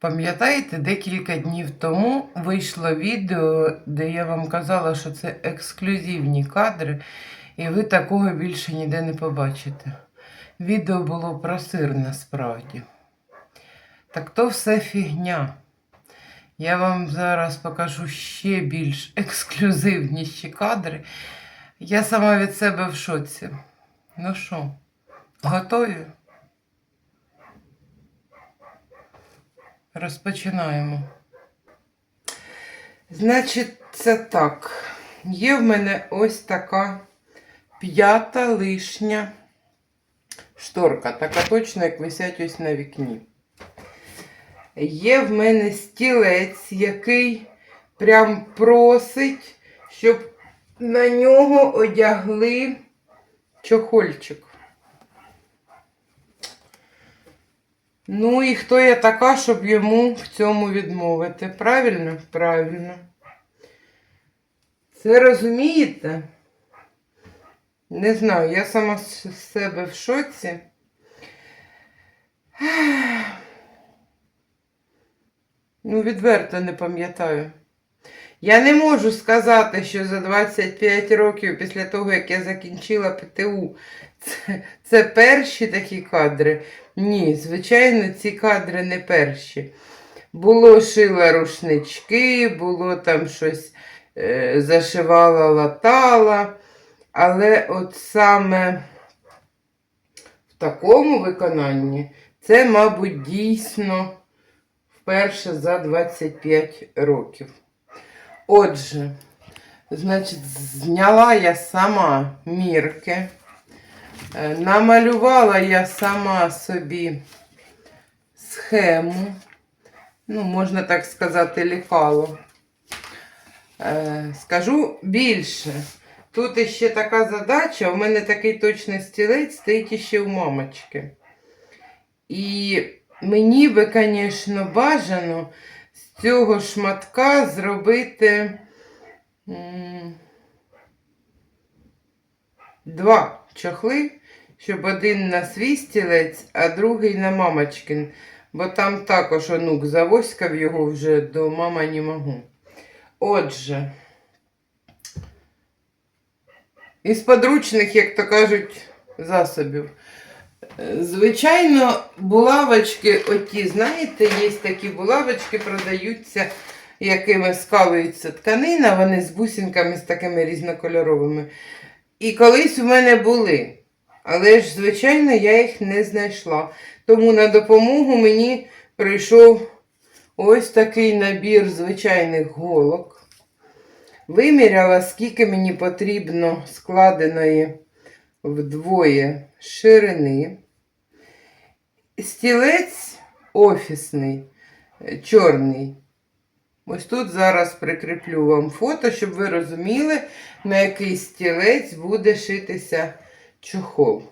Пам'ятаєте, декілька днів тому вийшло відео, де я вам казала, що це ексклюзивні кадри, і ви такого більше ніде не побачите. Відео було про сир насправді. Так то все фігня. Я вам зараз покажу ще більш ексклюзивніші кадри. Я сама від себе в шоці. Ну що, готові? Розпочинаємо. Значить, це так. Є в мене ось така п'ята лишня шторка, така точно, як висять ось на вікні. Є в мене стілець, який прям просить, щоб на нього одягли чохольчик. Ну і хто я така, щоб йому в цьому відмовити? Правильно? Правильно. Це розумієте? Не знаю, я сама з себе в шоці. Ну, відверто не пам'ятаю. Я не можу сказати, що за 25 років після того, як я закінчила ПТУ, це, це перші такі кадри. Ні, звичайно, ці кадри не перші. Було шила рушнички, було там щось е, зашивала, латала. Але от саме в такому виконанні це, мабуть, дійсно вперше за 25 років. Отже, значить, зняла я сама мірки. Е, Намалювала я сама собі схему, ну, можна так сказати, лікало. Е, Скажу більше. Тут іще така задача, у мене такий точний стілець стоїть іще у мамочки. І мені би, звісно, бажано з цього шматка зробити два чохли, щоб один на свій стілець, а другий на мамочкин. Бо там також онук завоськав його вже до мама не можу. Отже, із подручних, як то кажуть, засобів. Звичайно, булавочки, оті, знаєте, є такі булавочки, продаються, якими скалується тканина, вони з бусинками, з такими різнокольоровими. І колись у мене були. Але ж, звичайно, я їх не знайшла. Тому на допомогу мені прийшов ось такий набір звичайних голок. Виміряла, скільки мені потрібно складеної вдвоє ширини. Стілець офісний, чорний. Ось тут зараз прикріплю вам фото, щоб ви розуміли, на який стілець буде шитися чохол.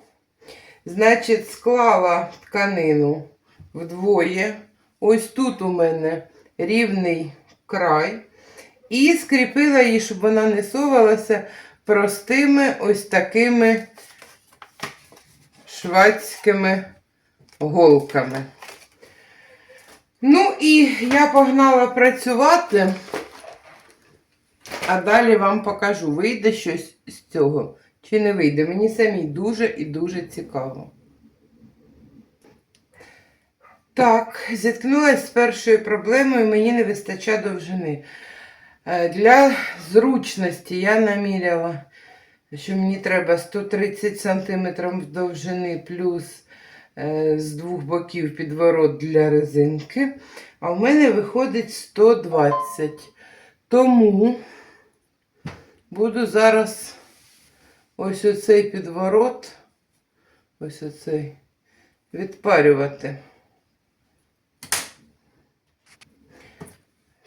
Значить, склала тканину вдвоє. Ось тут у мене рівний край. І скріпила її, щоб вона не совалася простими ось такими швадськими голками. Ну і я погнала працювати, а далі вам покажу, вийде щось з цього чи не вийде. Мені самі дуже і дуже цікаво. Так, зіткнулася з першою проблемою, мені не вистачає довжини. Е, Для зручності я наміряла, що мені треба 130 см довжини плюс е, з двох боків підворот для резинки. А в мене виходить 120. Тому буду зараз ось оцей підворот, ось оцей, відпарювати.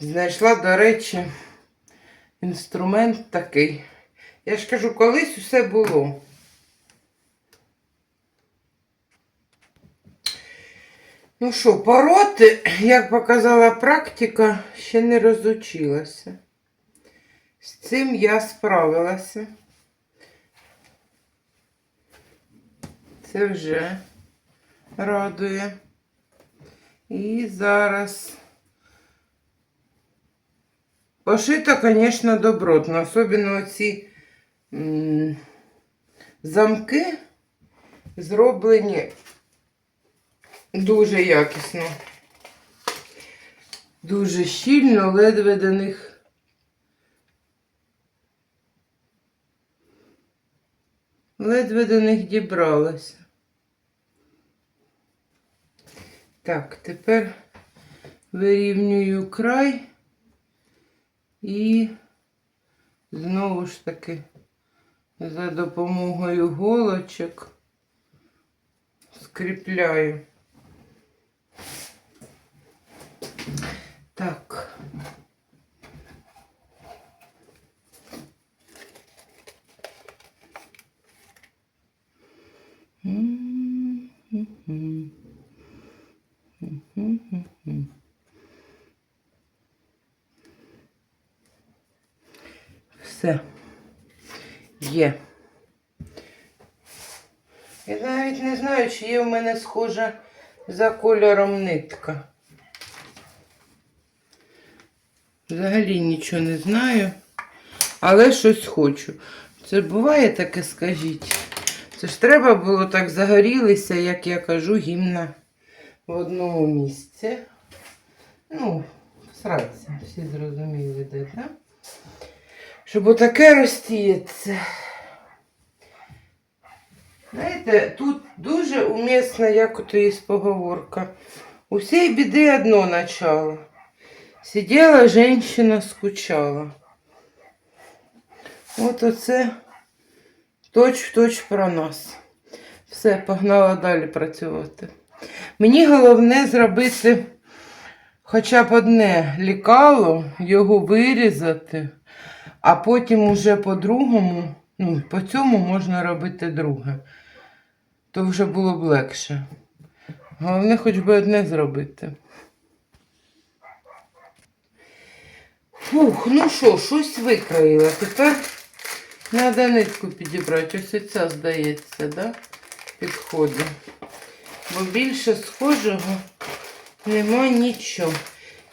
Знайшла, до речі, інструмент такий. Я ж кажу, колись усе було. Ну що, пороти, як показала практика, ще не розучилася. З цим я справилася. Це вже радує. І зараз. Пошито, звісно, добротно. Особливо оці замки зроблені дуже якісно. Дуже щільно, ледве до них. Ледве до них дібралася. Так, тепер вирівнюю край і знову ж таки за допомогою голочок скріпляю. Так. М-м-м. М-м-м. Все. Є. Я навіть не знаю, чи є в мене схожа за кольором нитка. Взагалі нічого не знаю, але щось хочу. Це буває таке, скажіть. Це ж треба було так загорілися, як я кажу, гімна в одному місці. Ну, сраться, всі зрозуміли, де, так? Щоб отаке розтіється. Знаєте, тут дуже умісна, як ото є поговорка. У всій біди одно начало. Сиділа женщина, скучала. От оце точ-в-точ про нас. Все, погнала далі працювати. Мені головне зробити хоча б одне лікало, його вирізати, а потім уже по-другому, ну, по цьому можна робити друге. То вже було б легше. Головне, хоч би одне зробити. Фух, ну що, щось викроїла. Тепер треба нитку підібрати. Ось ця, здається, да? підходить. Бо більше схожого нема нічого.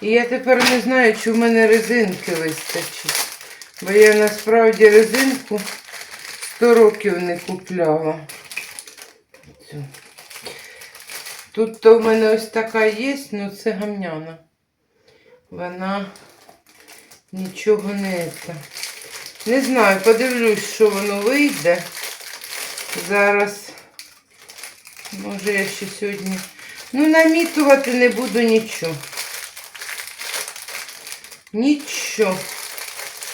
І я тепер не знаю, чи в мене резинки вистачить. Бо я насправді резинку 100 років не купляла. Цю. Тут то в мене ось така є, але це гамняна. Вона нічого не це. Не знаю, подивлюсь, що воно вийде. Зараз, може, я ще сьогодні. Ну, намітувати не буду нічого. Нічого.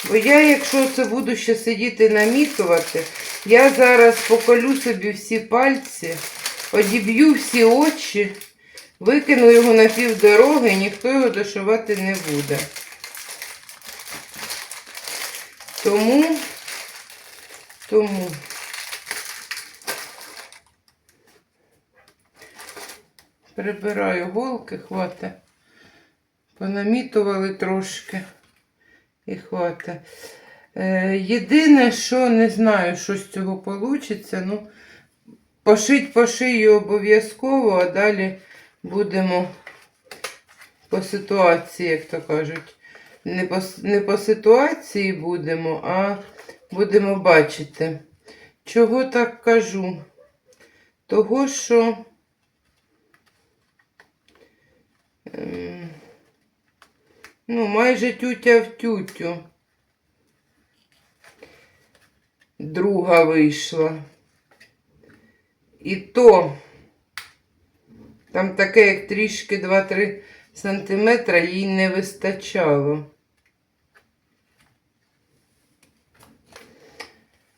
Бо я, якщо це буду ще сидіти намітувати, я зараз поколю собі всі пальці, одіб'ю всі очі, викину його на півдороги, ніхто його дошивати не буде. Тому, тому. Прибираю голки, хвата. Понамітували трошки і хвата. Е, єдине, що не знаю, що з цього вийде. Ну, пошить пошию обов'язково, а далі будемо по ситуації, як то кажуть. Не по, не по ситуації будемо, а будемо бачити. Чого так кажу? Того, що. ем, Ну, майже тютя в тютю. Друга вийшла. І то там таке, як трішки 2-3 сантиметра, їй не вистачало.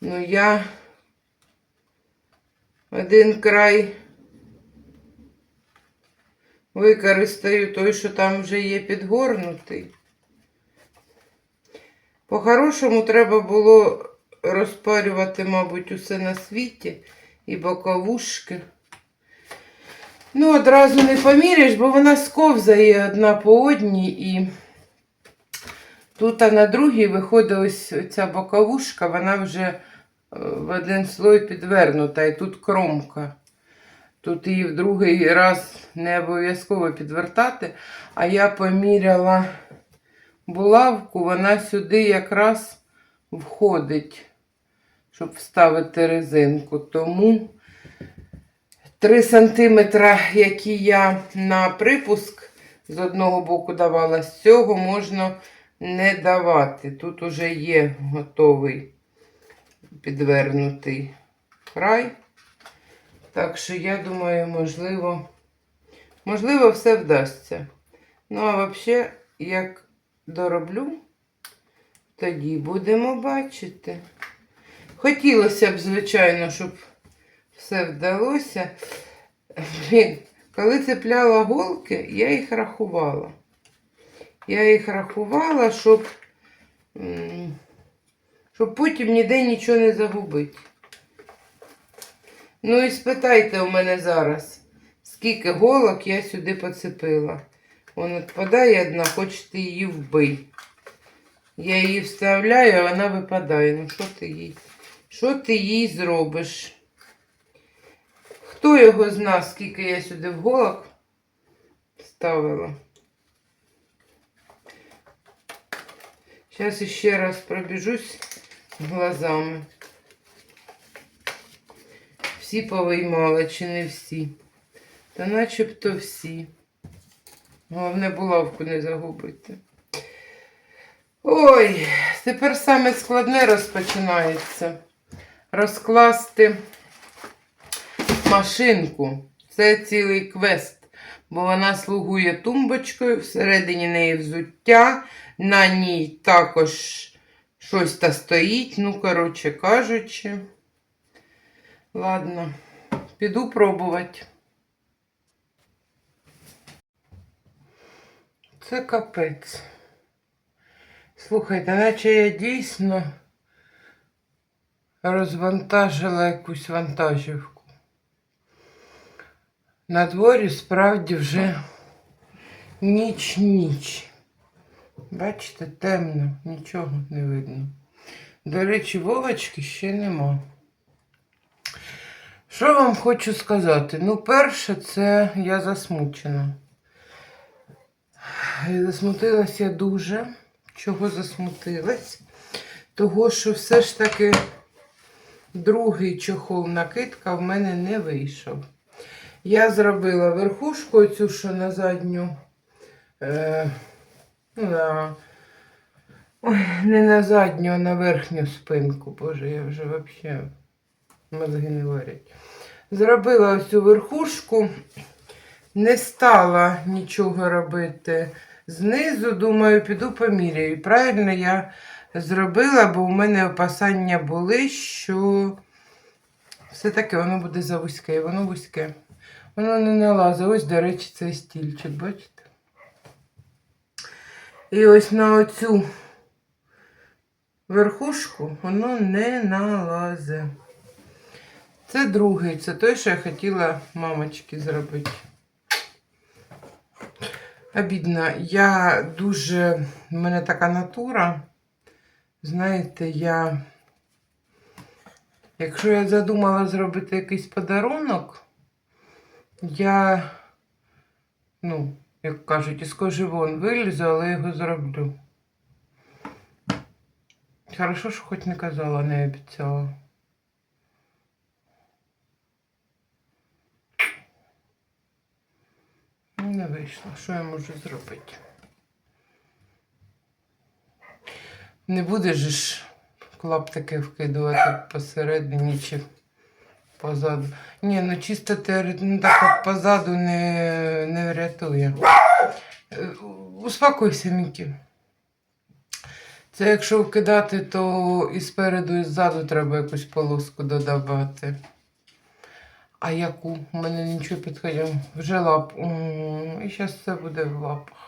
Ну, я один край використаю той, що там вже є підгорнутий. По-хорошому треба було розпарювати, мабуть, усе на світі і боковушки. Ну, одразу не поміряєш, бо вона сковзає одна по одній і тут а на другій виходить ось ця боковушка, вона вже е, в один слой підвернута, і тут кромка. Тут її в другий раз не обов'язково підвертати, а я поміряла булавку, вона сюди якраз входить, щоб вставити резинку. Тому 3 см, які я на припуск з одного боку давала, з цього можна не давати. Тут уже є готовий підвернутий край. Так що я думаю, можливо, можливо, все вдасться. Ну, а взагалі, як дороблю, тоді будемо бачити. Хотілося б, звичайно, щоб все вдалося. Коли цепляла голки, я їх рахувала. Я їх рахувала, щоб, щоб потім ніде нічого не загубити. Ну і спитайте у мене зараз, скільки голок я сюди поцепила. Вон відпадає одна, хочете її вбий. Я її вставляю, а вона випадає. Ну що ти їй? Що ти їй зробиш? Хто його зна, скільки я сюди в голок ставила? Зараз ще раз пробіжусь глазами. Всі повиймала, чи не всі? Та начебто всі. Головне булавку не загубити. Ой, тепер саме складне розпочинається. Розкласти машинку. Це цілий квест, бо вона слугує тумбочкою, всередині неї взуття, на ній також щось та стоїть. Ну, коротше кажучи. Ладно, піду пробувати. Це капець. Слухайте, наче я дійсно розвантажила якусь вантажівку. На дворі справді вже ніч-ніч. Бачите, темно, нічого не видно. До речі, Вовочки ще нема. Що вам хочу сказати? Ну, перше, це я засмучена. І Засмутилась я дуже. Чого засмутилась? Того, що все ж таки другий чохол накидка в мене не вийшов. Я зробила верхушку цю, що на задню. Е, ну, на, не на задню, а на верхню спинку. Боже, я вже взагалі мозги не варять. Зробила ось цю верхушку, не стала нічого робити знизу. Думаю, піду поміряю. Правильно я зробила, бо у мене опасання були, що все-таки воно буде завузьке, і воно вузьке. Воно не налазить. Ось, до речі, цей стільчик, бачите? І ось на оцю верхушку воно не налазить. Це другий, це той, що я хотіла мамочки зробити. Обідно, я дуже, в мене така натура. Знаєте, я, якщо я задумала зробити якийсь подарунок, я, ну, як кажуть, із кожи вон вилізу, але його зроблю. Хорошо, що хоч не казала, не обіцяла. Не вийшло. Що я можу зробити? Не будеш ж клаптики вкидувати посередині чи позаду. Ні, ну чисто теоретично ну, так позаду не, не врятує. Е, Успокойся, Мікі. Це якщо вкидати, то і спереду, і ззаду треба якусь полоску додавати. А яку? У мене нічого підходить. Вже лап. І зараз все буде в лапах.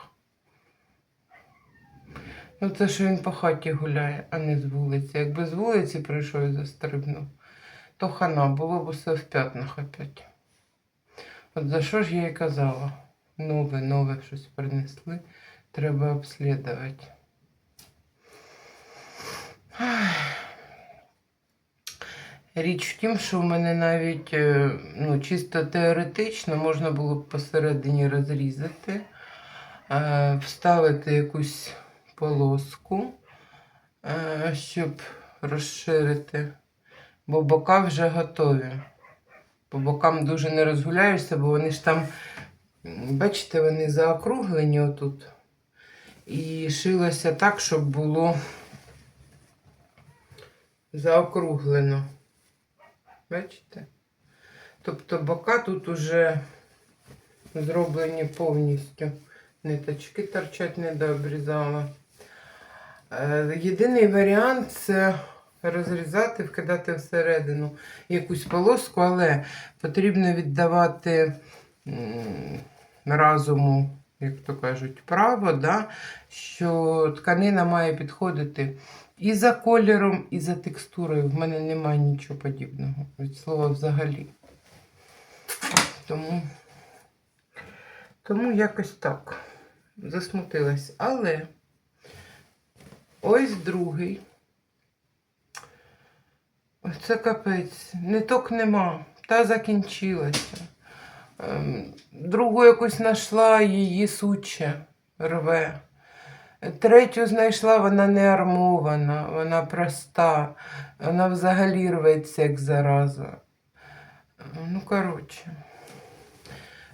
Ну, це що він по хаті гуляє, а не з вулиці. Якби з вулиці прийшов і застрибнув, то хана було б все в п'ятнах опять. От за що ж я і казала? Нове, нове щось принесли. Треба обслідувати. Річ в тім, що в мене навіть е, ну, чисто теоретично можна було б посередині розрізати, е, вставити якусь полоску, е, щоб розширити, бо бока вже готові. По бокам дуже не розгуляєшся, бо вони ж там, бачите, вони заокруглені отут. І шилося так, щоб було заокруглено. Бачите? Тобто бока тут уже зроблені повністю. Ниточки торчать не дообрізала. Е, Єдиний варіант це розрізати, вкидати всередину якусь полоску, але потрібно віддавати разуму, як то кажуть, право, да, що тканина має підходити і за кольором, і за текстурою. В мене немає нічого подібного. Від слова взагалі. Тому, тому якось так. Засмутилась. Але ось другий. Це капець. Ниток нема. Та закінчилася. Ем, Другу якусь знайшла її суче рве. Третю знайшла, вона не армована, вона проста, вона взагалі рветься, як зараза. Ну, коротше.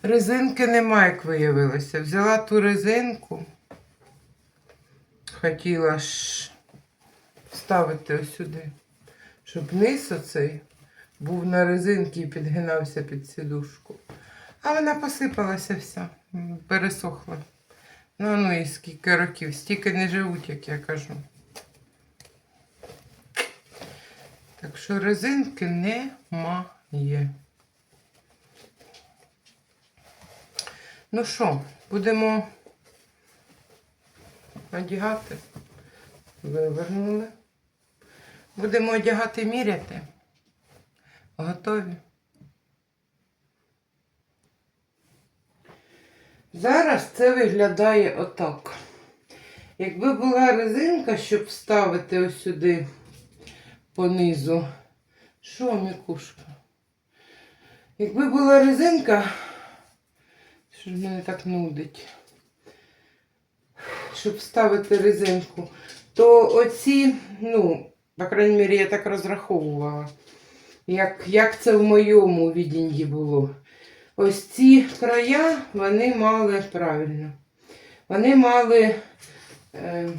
Резинки немає, як виявилося. Взяла ту резинку, хотіла ж вставити ось сюди, щоб низ оцей був на резинці і підгинався під сідушку. А вона посипалася вся, пересохла. Ну, ну і скільки років, стільки не живуть, як я кажу. Так що резинки немає. Ну що, будемо одягати. Вивернули. Будемо одягати, міряти. Готові. Зараз це виглядає отак. Якби була резинка, щоб вставити ось сюди понизу. Що, мікушка? Якби була резинка, що ж мене так нудить, щоб вставити резинку, то оці, ну, по крайній мірі, я так розраховувала, як, як це в моєму відінні було. Ось ці края вони мали правильно. Вони мали е,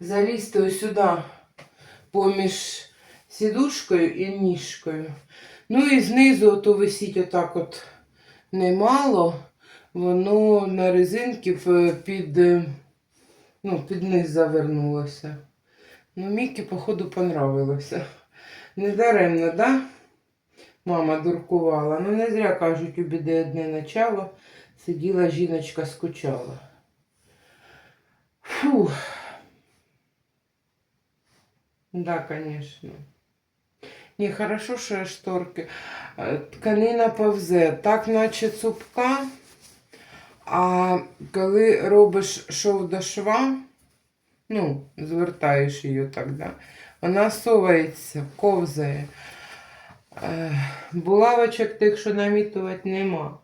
залізти ось сюди поміж сідушкою і ніжкою. Ну і знизу то висіть отак от немало. Воно на резинки під, е, ну, під низ завернулося. Ну, Мікі, походу, понравилося. Недаремно, так? Да? Мама дуркувала. Ну, не зря кажуть, у біди одне начало. Сиділа жіночка, скучала. Фу. Да, конечно. Ні, хорошо, що шторки. Е, Тканина повзе, так наче цупка. А коли робиш шов до шва, ну, звертаєш її так, да, вона совається, ковзає. Е, Булавочок тих, що намітувати, нема.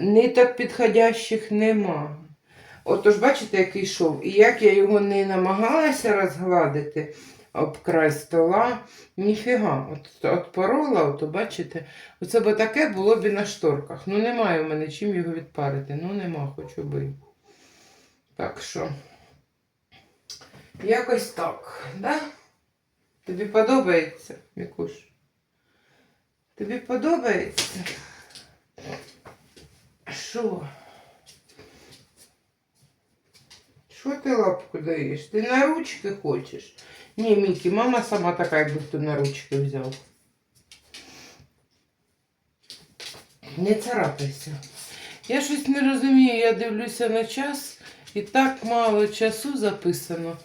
Ниток підходящих нема. Отож, бачите, який шов. І як я його не намагалася розгладити об край стола, ніфіга. От, от порола, от, бачите, оце б таке було б і на шторках. Ну, немає в мене чим його відпарити. Ну, нема, хочу би. Так що, якось так, да? Тобі подобається, Мікуш? Тобі подобається? Що? Що ти лапку даєш? Ти на ручки хочеш? Ні, Мікі, мама сама така, хто на ручки взяв. Не царапайся. Я щось не розумію, я дивлюся на час і так мало часу записано.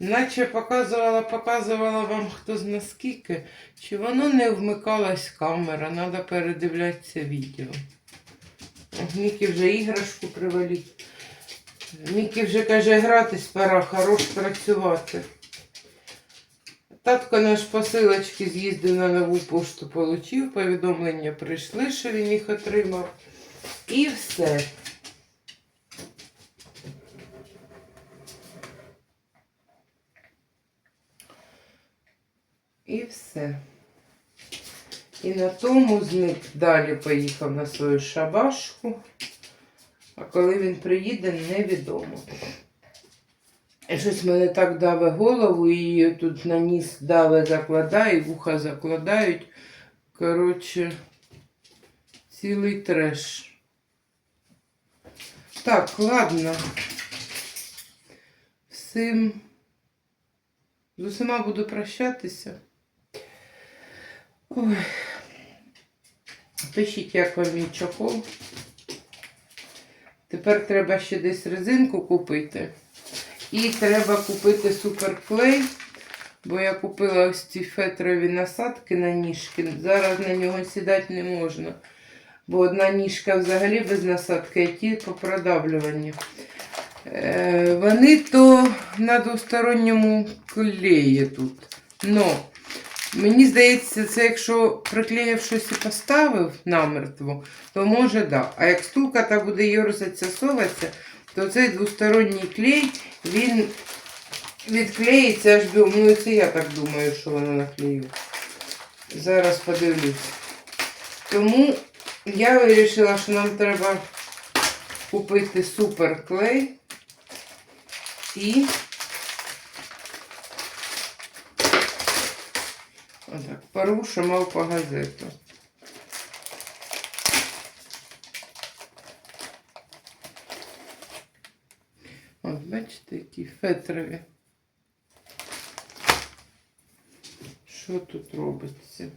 Наче показувала, показувала вам хто зна скільки, чи воно не вмикалась камера, треба передивлятися відео. Мікі вже іграшку привалить. Мікі вже каже, гратись пора, хорош працювати. Татко наш посилочки з'їздив на нову пошту, получив, повідомлення прийшли, що він їх отримав. І все. І все. І на тому зник далі поїхав на свою шабашку. А коли він приїде, невідомо. Щось мене так даве голову, і тут на ніс даве закладає, вуха закладають. Коротше, цілий треш. Так, ладно. Всім. З усіма буду прощатися. Ой. Пишіть, як вам мій чохол. Тепер треба ще десь резинку купити. І треба купити суперклей, бо я купила ось ці фетрові насадки на ніжки. Зараз на нього сідати не можна. Бо одна ніжка взагалі без насадки, а ті по продавлюванню. Е, вони то на двосторонньому клеї тут. Но мені здається, це якщо приклеїв щось і поставив намертво, то може да. А як стулка так буде йорзатися, соватися, то цей двосторонній клей, він відклеїться аж до. Ну, це я так думаю, що воно наклею. Зараз подивлюсь. Тому я вирішила, що нам треба купити суперклей і отак, порушу мав по газету. От, бачите, які фетрові. Що тут робиться?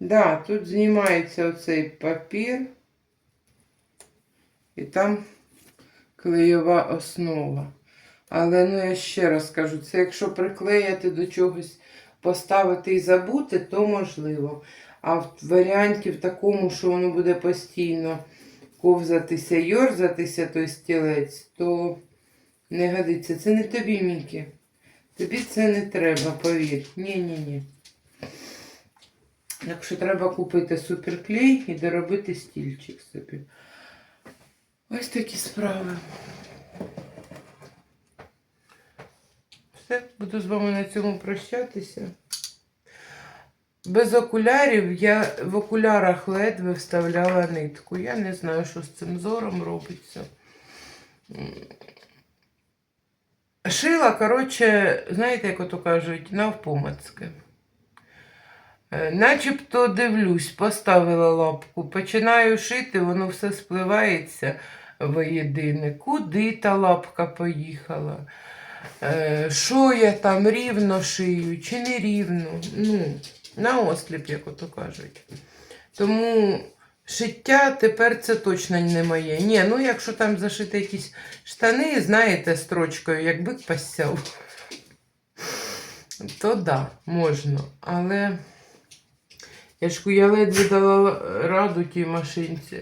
Да, тут знімається оцей папір. І там клеєва основа. Але ну я ще раз кажу, це якщо приклеяти до чогось, поставити і забути, то можливо. А в варіанті в такому, що воно буде постійно ковзатися, йорзатися той стілець, то не годиться. Це не тобі, Мікі. Тобі це не треба, повір. Ні-ні-ні. Так що треба купити суперклей і доробити стільчик собі. Ось такі справи. Все, буду з вами на цьому прощатися. Без окулярів я в окулярах ледве вставляла нитку. Я не знаю, що з цим зором робиться. Шила, коротше, знаєте, як ото кажуть, навпомацьки. Е, Начебто дивлюсь, поставила лапку, починаю шити, воно все спливається воєдине. Куди та лапка поїхала? Е, Що я там рівно шию, чи не рівно? Ну, на осліп, як ото кажуть. Тому шиття тепер це точно не моє. Ні, ну якщо там зашити якісь штани, знаєте, строчкою, як бик пасяв, то да, можна. Але. Я ж я ледве дала раду тій машинці.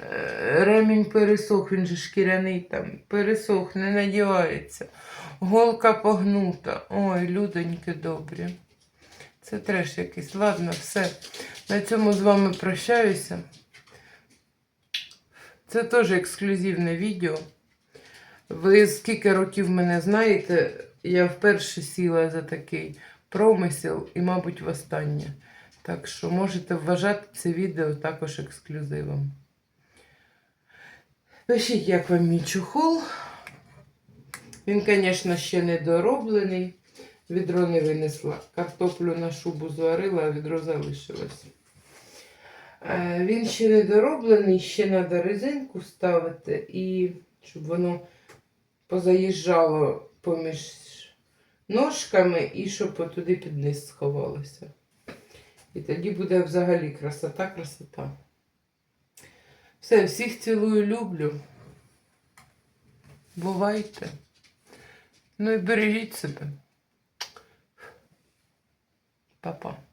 Е, Ремінь пересох, він же шкіряний там. Пересох, не надівається. Голка погнута. Ой, людоньки добрі. Це треш якийсь. Ладно, все. На цьому з вами прощаюся. Це теж ексклюзивне відео. Ви скільки років мене знаєте, я вперше сіла за такий промисел і, мабуть, востаннє. Так що можете вважати це відео також ексклюзивом. Пишіть, як вам мій чухол. Він, звісно, ще не дороблений. Відро не винесла. Картоплю на шубу зварила, а відро залишилось. Е, Він ще не дороблений, ще треба резинку ставити, і щоб воно позаїжджало поміж ножками і щоб туди під низ сховалося. І тоді буде взагалі красота, красота. Все, всіх цілую, люблю. Бувайте. Ну і бережіть себе. Па-па.